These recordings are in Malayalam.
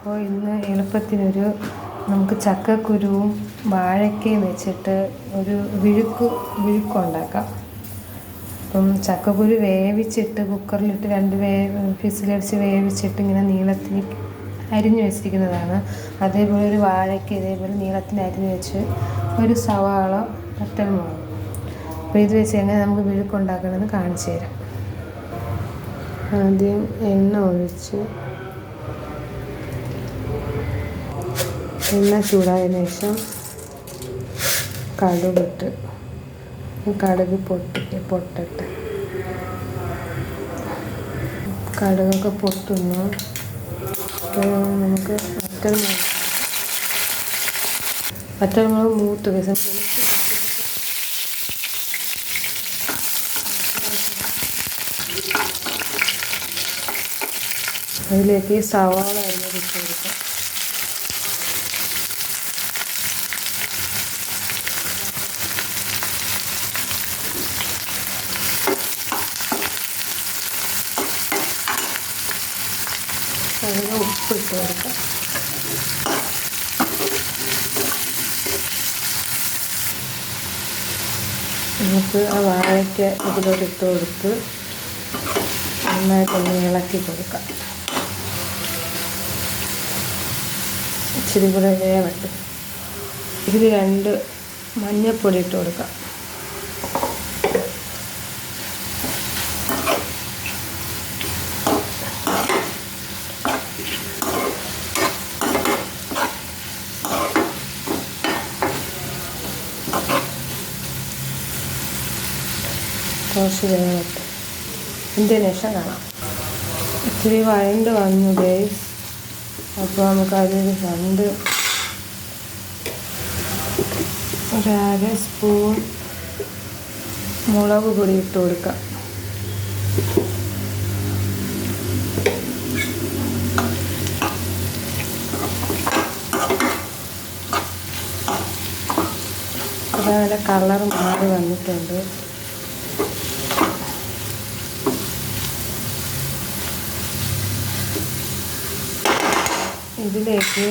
അപ്പോൾ ഇന്ന് എളുപ്പത്തിനൊരു നമുക്ക് ചക്കക്കുരുവും വാഴയ്ക്കയും വെച്ചിട്ട് ഒരു വിഴുക്ക് വിഴുക്കുണ്ടാക്കാം. അപ്പം ചക്കക്കുരു വേവിച്ചിട്ട് കുക്കറിലിട്ട് രണ്ട് വേ ഫിസിലടിച്ച് വേവിച്ചിട്ട് ഇങ്ങനെ നീളത്തിൽ അരിഞ്ഞു വെച്ചിരിക്കുന്നതാണ്. അതേപോലെ ഒരു വാഴയ്ക്ക് ഇതേപോലെ നീളത്തിൽ അരിഞ്ഞു വെച്ച് ഒരു സവാള പത്തൽമുളക് അപ്പോൾ ഇത് വെച്ച് എങ്ങനെ നമുക്ക് വിഴുക്കുണ്ടാക്കണമെന്ന് കാണിച്ചു തരാം. ആദ്യം എണ്ണ ഒഴിച്ച് എണ്ണ ചൂടായതിനു ശേഷം കടുകിട്ട് കടുക് പൊട്ടിട്ട് പൊട്ടട്ടെ. കടുകൊക്കെ പൊട്ടുന്നു. നമുക്ക് മറ്റൊരു വറ്റൽമുളക് മൂത്ത് വിസം അതിലേക്ക് സവാള അരിഞ്ഞ് വെച്ച് കൊടുക്കാം. അതിന് ഉപ്പ് ഇട്ട് കൊടുക്കാം നമുക്ക് ആ വാഴയ്ക്ക് ഇതിലോട്ട് ഇട്ട് കൊടുത്ത് നന്നായിട്ടൊന്ന് ഇളക്കി കൊടുക്കാം. ഇച്ചിരി കൂടെ വേവട്ടെ. ഇതിൽ രണ്ട് മഞ്ഞൾപ്പൊടി ഇട്ട് കൊടുക്കാം. കുറച്ച് വേവട്ടെ ഇതിന് കാണാം. ഇത്തിരി വഴണ്ട് വന്നു ഗേസ്. അപ്പോൾ നമുക്ക് അതിൽ രണ്ട് ഒരു അര സ്പൂൺ മുളക് പൊടി ഇട്ട് കൊടുക്കാം. അതേപോലെ കളർ മാറി വന്നിട്ടുണ്ട്. ഇതിലേക്ക്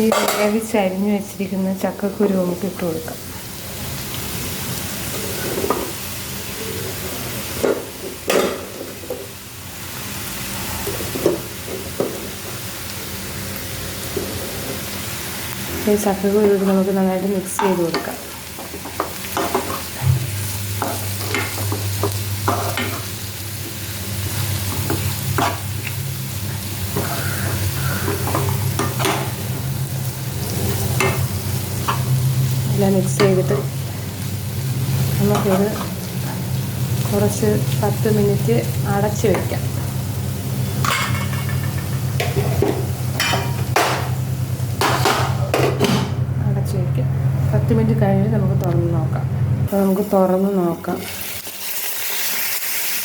ഈ വേവിച്ചരിഞ്ഞ് വെച്ചിരിക്കുന്ന ചക്കക്കുരു നമുക്ക് ഇട്ട് കൊടുക്കാം. ഈ ചക്കക്കുരു നമുക്ക് നന്നായിട്ട് മിക്സ് ചെയ്ത് കൊടുക്കാം. എല്ലാം മിക്സ് ചെയ്തിട്ട് നമുക്കിത് കുറച്ച് പത്ത് മിനിറ്റ് അടച്ച് വയ്ക്കാം അടച്ച് വയ്ക്കാം പത്ത് മിനിറ്റ് കഴിഞ്ഞ് നമുക്ക് തുറന്ന് നോക്കാം. അപ്പോൾ നമുക്ക് തുറന്ന് നോക്കാം.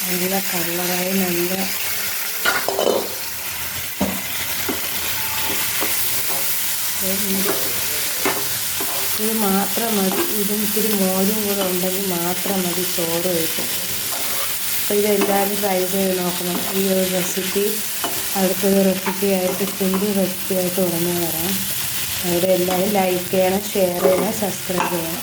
നല്ല കളറായി നല്ല ഇത് മാത്രം മതി. ഇതും ഇത്തിരി മോരും കൂടെ ഉണ്ടെങ്കിൽ മാത്രം മതി ചോറ് കഴിക്കും അപ്പോൾ ഇതെല്ലാവരും ട്രൈ ചെയ്ത് നോക്കണം. ഈ ഒരു റെസിപ്പി അടുത്തൊരു റെസിപ്പി ആയിട്ട് ഫുഡ് റെസിപ്പി ആയിട്ട് ഉറങ്ങി വരാം. അവിടെ എല്ലാവരും ലൈക്ക് ചെയ്യണം ഷെയർ ചെയ്യണം സബ്സ്ക്രൈബ് ചെയ്യണം.